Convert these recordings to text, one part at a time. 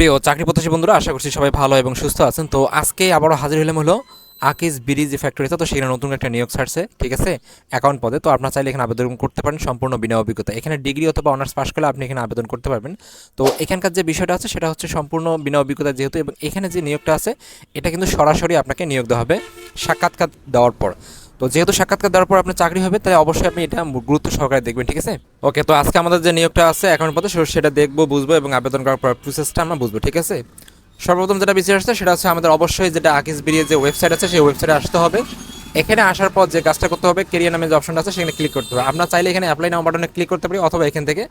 প্রিয় চাকরি প্রত্যাশী বন্ধুরা, আশা করছি সবাই ভালো এবং সুস্থ আছেন। তো আজকে আবারও হাজির হলাম হলো আকিস ব্রিজ ফ্যাক্টরিতে তো সেখানে নতুন একটা নিয়োগ ছাড়ছে, ঠিক আছে? অ্যাকাউন্ট পদে। তো আপনার চাইলে এখানে আবেদন করতে পারেন সম্পূর্ণ বিনা অভিজ্ঞতা এখানে ডিগ্রি অথবা অনার্স পাস করলে আপনি এখানে আবেদন করতে পারবেন। তো এখানকার যে বিষয়টা আছে, সেটা হচ্ছে সম্পূর্ণ বিনা অভিজ্ঞতা যেহেতু, এবং এখানে যে নিয়োগটা আছে, এটা কিন্তু সরাসরি আপনাকে নিয়োগ দেওয়া হবে সাক্ষাৎকার দেওয়ার পর। তো যেহেতু সাক্ষাৎকার দেওয়ার পর আপনার চাকরি হবে তাই অবশ্যই আপনি এটা গুরুত্ব সহকারে দেখবেন, ঠিক আছে? ওকে তো আজকে আমাদের যে নিয়োগটা আছে পদে সে- সেটা দেখব, বুঝব এবং আবেদন করার পর প্রসেসটা আমরা বুঝব, ঠিক আছে? সর্বপ্রথম যেটা বিষয় আসছে, সেটা হচ্ছে আমাদের অবশ্যই যেটা আকিস বেরিয়ে যে ওয়েবসাইট আছে, সেই ওয়েবসাইটে আসতে হবে। এখানে আসার পর যে কাজটা করতে হবে কেরিয়ার নামে যে অপশনটা আছে, সেখানে ক্লিক করতে হবে। আপনার চাইলে এখানে অ্যাপ্লাই নাও বাটনে ক্লিক করতে পারি, অথবা এখান থেকে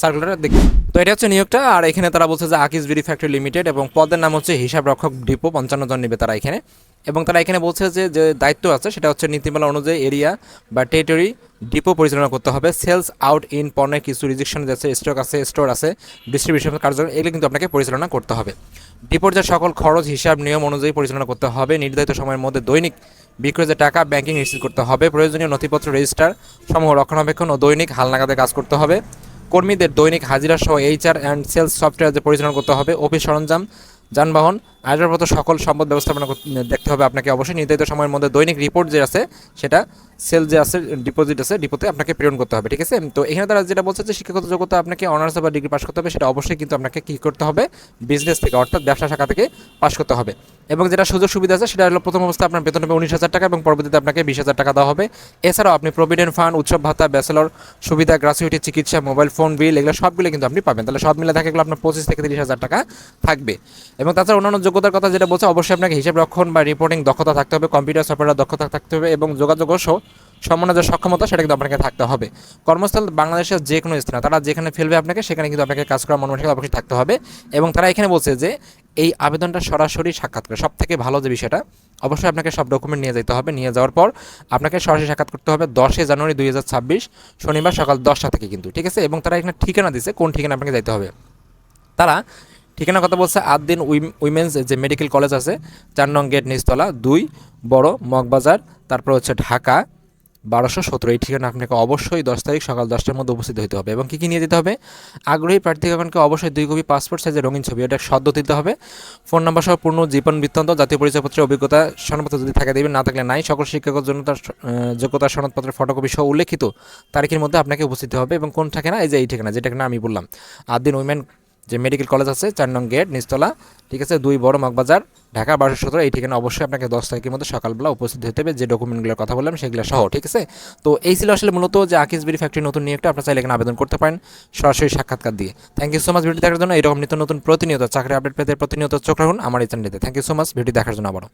সার্কুলার দেখুন তো এটা হচ্ছে নিয়োগটা, আর এখানে তারা বলছে যে আকিস বিডি ফ্যাক্টরি লিমিটেড এবং পদের নাম হচ্ছে হিসাব রক্ষক ডিপো, পঞ্চান্ন জন নেবে তারা এখানে। এবং তারা এখানে বলছে যে যে দায়িত্ব আছে সেটা হচ্ছে নীতিমালা অনুযায়ী এরিয়া বা টেরিটরি ডিপো পরিচালনা করতে হবে। সেলস আউট ইন পণ্যের কিছু রিজেকশন আছে স্টক আছে স্টোর আছে ডিস্ট্রিবিউশন কার্যক্রম এগুলো কিন্তু আপনাকে পরিচালনা করতে হবে। ডিপোর যে সকল খরচ, হিসাব, নিয়ম অনুযায়ী পরিচালনা করতে হবে। নির্ধারিত সময়ের মধ্যে দৈনিক বিক্রয় যে টাকা ব্যাংকিং নিশ্চিত করতে হবে। প্রয়োজনীয় নথিপত্র রেজিস্টার সমূহ রক্ষণাবেক্ষণ ও দৈনিক হালনাগাদে কাজ করতে হবে। কর্মীদের দৈনিক হাজিরা সহ এইচআর অ্যান্ড সেলস সফটওয়্যার যে পরিচালনা করতে হবে, অফিস সরঞ্জাম, যানবাহন আয়োজনপত্র সকল সম্পদ ব্যবস্থাপনা দেখতে হবে। আপনাকে অবশ্যই নির্ধারিত সময়ের মধ্যে দৈনিক রিপোর্ট যে আছে, সেটা সেল যে আছে, ডিপোজিট আছে, ডিপোতে আপনাকে প্রেরণ করতে হবে, ঠিক আছে? তো এখানে তারা যেটা বলছে যে শিক্ষাগত যোগ্যতা আপনাকে অনার্স বা ডিগ্রি পাস করতে হবে, সেটা অবশ্যই কিন্তু আপনাকে কী করতে হবে? বিজনেস থেকে, অর্থাৎ ব্যবসা শাখা থেকে পাস করতে হবে। এবং যেটা সুযোগ সুবিধা আছে, সেটা হলো প্রথম অবস্থায় আপনার বেতন হবে উনিশ হাজার টাকা এবং পরবর্তীতে আপনাকে বিশ হাজার টাকা দেওয়া হবে। এছাড়াও আপনি প্রভিডেন্ট ফান্ড, উৎসব ভাতা, ব্যাচেলর সুবিধা গ্রাচুইটি চিকিৎসা, মোবাইল ফোন, বিল, এগুলো সবগুলো কিন্তু আপনি পাবেন। তাহলে সব মিলে থাকে এগুলো আপনার পঁচিশ থেকে তিরিশ হাজার টাকা থাকবে। এবং তাছাড়া অন্যান্য যোগ্যতার কথা যেটা বলছে, অবশ্যই আপনাকে হিসাব রক্ষণ বা রিপোর্টিং দক্ষতা থাকতে হবে কম্পিউটার সফটওয়্যার দক্ষতা থাকতে হবে এবং যোগাযোগ সহ সম্মানের যে সক্ষমতা, সেটা কিন্তু আপনাকে থাকতে হবে। কর্মস্থল বাংলাদেশের যে কোনো স্থানে, তারা যেখানে ফেলবে আপনাকে, সেখানে কিন্তু আপনাকে কাজ করার মনোমানসিকতা অবশ্যই থাকতে হবে। এবং তারা এখানে বলছে যে, এই আবেদনটা সরাসরি সাক্ষাৎ করে। সব থেকে ভালো যে বিষয়টা, অবশ্যই আপনাকে সব ডকুমেন্ট নিয়ে যেতে হবে। নিয়ে যাওয়ার পর আপনাকে সরাসরি সাক্ষাৎ করতে হবে দশই জানুয়ারি দুই হাজার ছাব্বিশ, শনিবার সকাল দশটা থেকে কিন্তু, ঠিক আছে? এবং তারা এখানে ঠিকানা দিচ্ছে কোন ঠিকানা আপনাকে যেতে হবে। তারা ঠিকানা কথা বলছে আদিন উইমেন্স যে মেডিকেল কলেজ আছে, চার নং গেট নিচতলা, দুই বড় মগবাজার, তারপর হচ্ছে ঢাকা বারোশো সতেরো এই ঠিকানা আপনাকে অবশ্যই দশ তারিখ সকাল দশটার মধ্যে উপস্থিত হতে হবে এবং কী কী নিয়ে যেতে হবে? আগ্রহী প্রার্থীগণকে অবশ্যই দুই কপি পাসপোর্ট সাইজের রঙিন ছবি এটা সদ্য দিতে হবে। ফোন নাম্বার সহ পূর্ণ জীবন বৃত্তান্ত, জাতীয় পরিচয়পত্রের অভিজ্ঞতা, সনদপত্র যদি থাকে দেবেন, না থাকলে নাই। সকল শিক্ষকের জন্য তার যোগ্যতা সনদপত্রের ফটোকপি সহ উল্লেখিত তারিখের মধ্যে আপনাকে উপস্থিত হবে এবং কোন ঠিকানা? এই যে এই ঠিকানা যে ঠিকানা আমি বললাম। আদিন উইমেন যে মেডিকেল কলেজ আছে, চার নং গেট, নিচতলা, ঠিক আছে, দুই বড় মগবাজার, ঢাকা বারোশো সতেরো এই ঠিকানা অবশ্যই আপনাকে দশ তারিখের মধ্যে সকালবেলা উপস্থিত হতে হবে। যে ডকুমেন্টগুলোর কথা বললাম, সেগুলো সহ, ঠিক আছে? তো এই ছিল আসলে মূলত যে আকিসবিরি ফ্যাক্টরি নতুন নিয়োগটা। আপনার চাইলে এখানে আবেদন করতে পারেন সরাসরি সাক্ষাৎকার দিয়ে। Thank you so much video দেখার জন্য। এরকম নিত্য নতুন প্রতিনিয়ত চাকরি আপডেট পেতে প্রতিনিয়ত চোখ রাখুন আমার এই চ্যানেলটিতে thank you so much video দেখার জন্য আবারও।